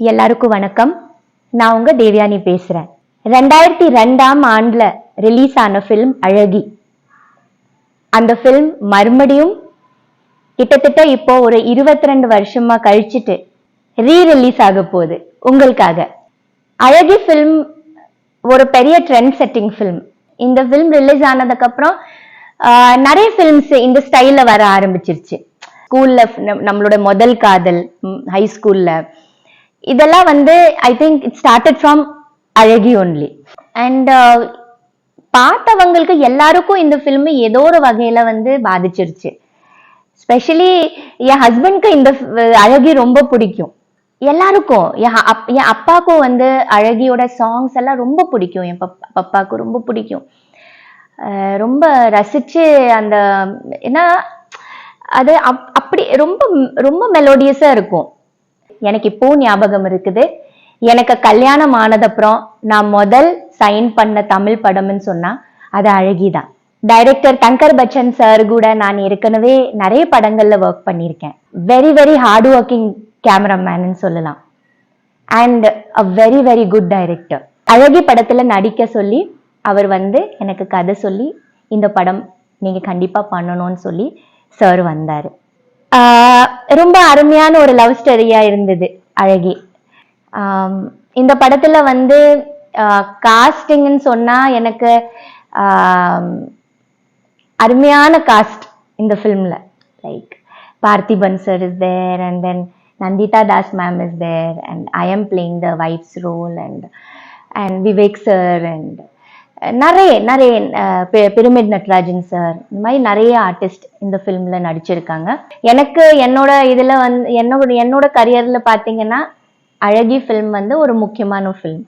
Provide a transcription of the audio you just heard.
எல்லாருக்கும் வணக்கம். நான் உங்க தேவயானி பேசுறேன். ரெண்டாயிரத்தி ரெண்டாம் ஆண்டுல ரிலீஸ் ஆன ஃபிலிம் அழகி. அந்த ஃபிலிம் மறுபடியும் கிட்டத்தட்ட இப்போ ஒரு இருபத்தி ரெண்டு வருஷமா கழிச்சிட்டு ரீ ரிலீஸ் ஆக போகுது. உங்களுக்காக. அழகி ஃபிலிம் ஒரு பெரிய ட்ரெண்ட் செட்டிங் ஃபிலிம் இந்த ஃபிலிம் ரிலீஸ் ஆனதுக்கப்புறம் நிறைய ஃபிலிம்ஸ் இந்த ஸ்டைல வர ஆரம்பிச்சிருச்சு. ஸ்கூல்ல நம்மளோட முதல் காதல் ஹை ஸ்கூல்ல இதெல்லாம் வந்து I think it started from அழகி ஒன்லி அண்ட் பார்த்தவங்களுக்கு எல்லாருக்கும் இந்த ஃபிலிம் ஏதோ ஒரு வகையில வந்து பாதிச்சிருச்சு. ஸ்பெஷலி என் ஹஸ்பண்ட்க்கு இந்த அழகி ரொம்ப பிடிக்கும். எல்லாருக்கும் என் அப்- என் அப்பாவுக்கும் வந்து அழகியோட சாங்ஸ் எல்லாம் ரொம்ப பிடிக்கும். என் பப் பப்பாவுக்கு ரொம்ப பிடிக்கும். ரொம்ப ரசிச்சு அந்த ஏன்னா அது அப்- அப்படி ரொம்ப ரொம்ப மெலோடியஸாக இருக்கும். எனக்கு இப்போ ஞாபகம் இருக்குது. எனக்கு கல்யாணம் ஆனதப்புறம் நான் முதல் சைன் பண்ண தமிழ் படம்னு சொன்னா அது அழகிதான் டைரக்டர் தங்கர் பச்சன் சார் கூட நான் ஏற்கனவே நிறைய படங்கள்ல ஒர்க் பண்ணியிருக்கேன். வெரி வெரி ஹார்ட் ஒர்க்கிங் கேமராமேன்னு சொல்லலாம். And uh very very good director அழகி படத்துல நடிக்க சொல்லி அவர் வந்து எனக்கு கதை சொல்லி இந்த படம் நீங்க கண்டிப்பா பண்ணணும்னு சொல்லி சார் வந்தாரு. ரொம்ப அருமையான ஒரு லவ் ஸ்டோரியா இருந்தது அழகி. இந்த படத்துல வந்து காஸ்டிங்னு சொன்னா எனக்கு அருமையான காஸ்ட் இந்த ஃபிலிம்ல like Parthiban sir is there and then Nandita Das ma'am is there and I am playing the wife's role and and Vivek sir and நிறைய நிறைய பிரமிட் நட்ராஜன் சார் இந்த மாதிரி நிறைய ஆர்டிஸ்ட் இந்த ஃபிலிம்ல நடிச்சிருக்காங்க. எனக்கு என்னோட இதுல வந்து என்னோட என்னோட கரியர்ல பாத்தீங்கன்னா அழகி ஃபிலிம் வந்து ஒரு முக்கியமான ஃபிலிம்